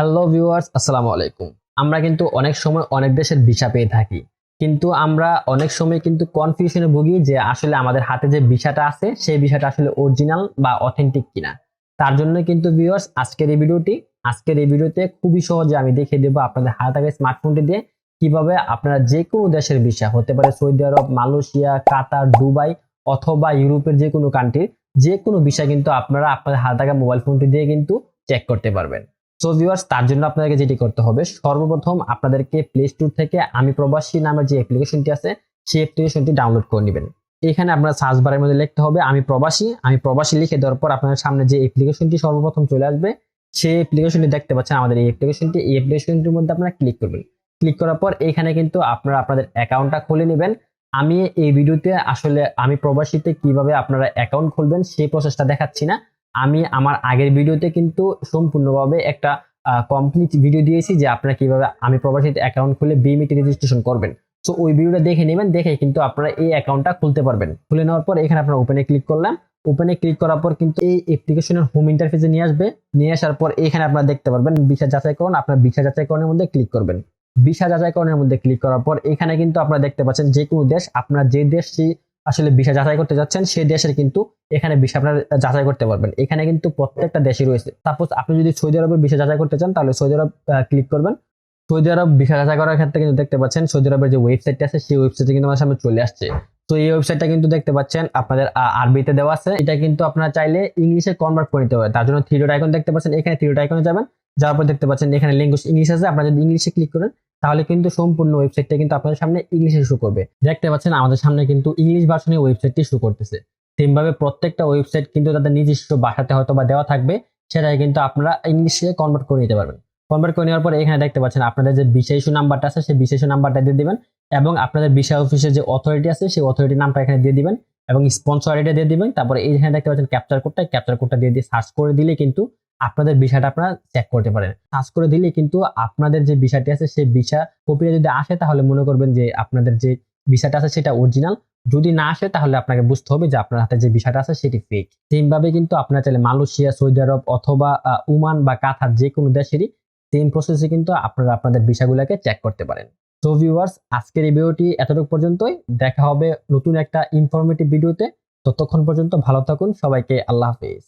Hello viewers আসসালামু আলাইকুম। আমরা কিন্তু অনেক সময় অনেক দেশের ভিসা পেয়ে থাকি। কিন্তু আমরা অনেক সময় কিন্তু কনফিউশনে ভুগি যে আসলে আমাদের হাতে যে ভিসাটা আছে, সেই ভিসাটা আসলে অরিজিনাল বা অথেন্টিক কিনা। তার জন্য কিন্তু ভিউয়ার্স আজকের এই ভিডিওটি, আজকের এই ভিডিওতে খুবই সহজে আমি দেখিয়ে দেবো আপনাদের হাতে থাকা স্মার্টফোনটি দিয়ে কীভাবে আপনারা যে কোনো দেশের ভিসা, হতে পারে Saudi Arab, Malaysia, Qatar, Dubai অথবা ইউরোপের যে কোনো কান্ট্রির যে কোনো ভিসা কিন্তু আপনারা আপনাদের হাতে থাকা মোবাইল ফোনটি দিয়ে কিন্তু চেক করতে পারবেন। সো ভিউয়ার্স তার জন্য আপনাদেরকে যেটি করতে হবে, সর্বপ্রথম আপনাদেরকে প্লে স্টোর থেকে আমি প্রবাসী নামের যে অ্যাপ্লিকেশনটি আছে, সেই অ্যাপ্লিকেশনটি ডাউনলোড করে নেবেন। এখানে আপনার সার্চ বারের মধ্যে লিখতে হবে, আমি প্রবাসী। আমি প্রবাসী লিখে দেওয়ার পর আপনার সামনে যে অ্যাপ্লিকেশনটি সর্বপ্রথম চলে আসবে, সেই অ্যাপ্লিকেশনটি দেখতে পাচ্ছেন আমাদের এই অ্যাপ্লিকেশনটি এই অ্যাপ্লিকেশনটির মধ্যে আপনারা ক্লিক করবেন। ক্লিক করার পর এখানে কিন্তু আপনারা আপনাদের অ্যাকাউন্টটা খুলে নেবেন। আমি এই ভিডিওতে আসলে আমি প্রবাসীতে কীভাবে আপনারা অ্যাকাউন্ট খুলবেন, সেই প্রসেসটা দেখাচ্ছি না। আমি আমার আগের ভিডিওতে কিন্তু সম্পূর্ণভাবে একটা কমপ্লিট ভিডিও দিয়েছি যে আপনারা কীভাবে আমি প্রবাসীতে অ্যাকাউন্ট খুলে বিমিটি রেজিস্ট্রেশন করবেন। সো ওই ভিডিওটা দেখে নেবেন, দেখে কিন্তু আপনারা এই অ্যাকাউন্টটা খুলতে পারবেন। খুলে নেওয়ার পর এখানে আপনারা ওপেনে ক্লিক করলাম ওপেনে ক্লিক করার পর কিন্তু এই অ্যাপ্লিকেশনের হোম ইন্টারফেসে নিয়ে আসবে। নিয়ে আসার পর এখানে আপনারা দেখতে পারবেন ভিসা যাচাই করুন, আপনার ভিসা যাচাইকরণের মধ্যে ক্লিক করবেন। ভিসা যাচাইকরণের মধ্যে ক্লিক করার পর এখানে কিন্তু আপনারা দেখতে পাচ্ছেন যে কোনো দেশ, আপনার যে দেশটি আসলে ভিসা যাচাই করতে যাচ্ছেন, সেই দেশের কিন্তু এখানে ভিসা আপনারা যাচাই করতে পারবেন। এখানে কিন্তু প্রত্যেকটা দেশই রয়েছে। সাপোজ আপনি যদি সৌদি আরবের ভিসা যাচাই করতে চান, তাহলে সৌদি আরব ক্লিক করবেন। সৌদি আরব ভিসা যাচাই করার ক্ষেত্রে কিন্তু দেখতে পাচ্ছেন, সৌদি আরবের যে ওয়েবসাইটটা আছে, সেই ওয়েবসাইটে কিন্তু আমার সামনে চলে আসছে। তো এই ওয়েবসাইটটা কিন্তু দেখতে পাচ্ছেন, আপনাদের আরবিতে দেওয়া আছে। এটা কিন্তু আপনারা চাইলে ইংলিশে কনভার্ট করে নিতে পারেন। তার জন্য থ্রি ডট আইকন দেখতে পাচ্ছেন, এখানে থ্রি ডট আইকনে যাবেন। যাওয়ার পর দেখতে পাচ্ছেন, এখানে ল্যাঙ্গুয়েজ ইংলিশ আছে। আপনারা যদি ইংলিশে ক্লিক করেন তাহলে কিন্তু সম্পূর্ণ ওয়েবসাইটটা কিন্তু আপনাদের সামনে ইংলিশে শো করবে। দেখতে পাচ্ছেন, আমাদের সামনে কিন্তু ইংলিশ ভার্সনে ওয়েবসাইটটি শো করতেছে। সেম ভাবে প্রত্যেকটা ওয়েবসাইট কিন্তু তাদের নিজস্ব ভাষাতে হয়তো বা দেওয়া থাকবে, সেটাই কিন্তু আপনারা ইংলিশে কনভার্ট করে নিতে পারবেন। কনভার্ট করে নেওয়ার পরে এখানে দেখতে পাচ্ছেন, আপনাদের যে বিশেষ নাম্বারটা আছে, সেই বিশেষ নাম্বারটা দিয়ে দিবেন এবং আপনাদের ভিসা অফিসের যে অথরিটি আছে, সেই অথরিটির নামটা এখানে দিয়ে দিবেন এবং স্পন্সর আইডিটা দিয়ে দিবেন। তারপরে এইখানে দেখতে পাচ্ছেন ক্যাপচার কোডটা ক্যাপচার কোডটা দিয়ে দিয়ে সার্চ করে দিলে কিন্তু আপনাদের ভিসাটা আপনারা চেক করতে পারেন। সার্চ করে দিলে কিন্তু আপনাদের যে ভিসাটি আছে, সেই ভিসা কপিটা যদি আসে, তাহলে মনে করবেন যে আপনাদের যে ভিসাটা আছে, সেটা অরিজিনাল যদি না আসে, তাহলে আপনাকে বুঝতে হবে যে আপনার হাতে যে ভিসাটা আছে, সেটি ফেক সেম ভাবে কিন্তু আপনারা চাইলে মালয়েশিয়া, সৌদি আরব অথবা ওমান বা কাতার যে কোনো দেশেরই সেম প্রসেসে কিন্তু আপনারা আপনাদের ভিসাগুলোকে চেক করতে পারেন। তো ভিউয়ার্স আজকের এই ভিডিওটি এতটুকু পর্যন্তই। দেখা হবে নতুন একটা ইনফরমেটিভ ভিডিওতে। ততক্ষণ পর্যন্ত ভালো থাকুন। সবাইকে আল্লাহ হাফেজ।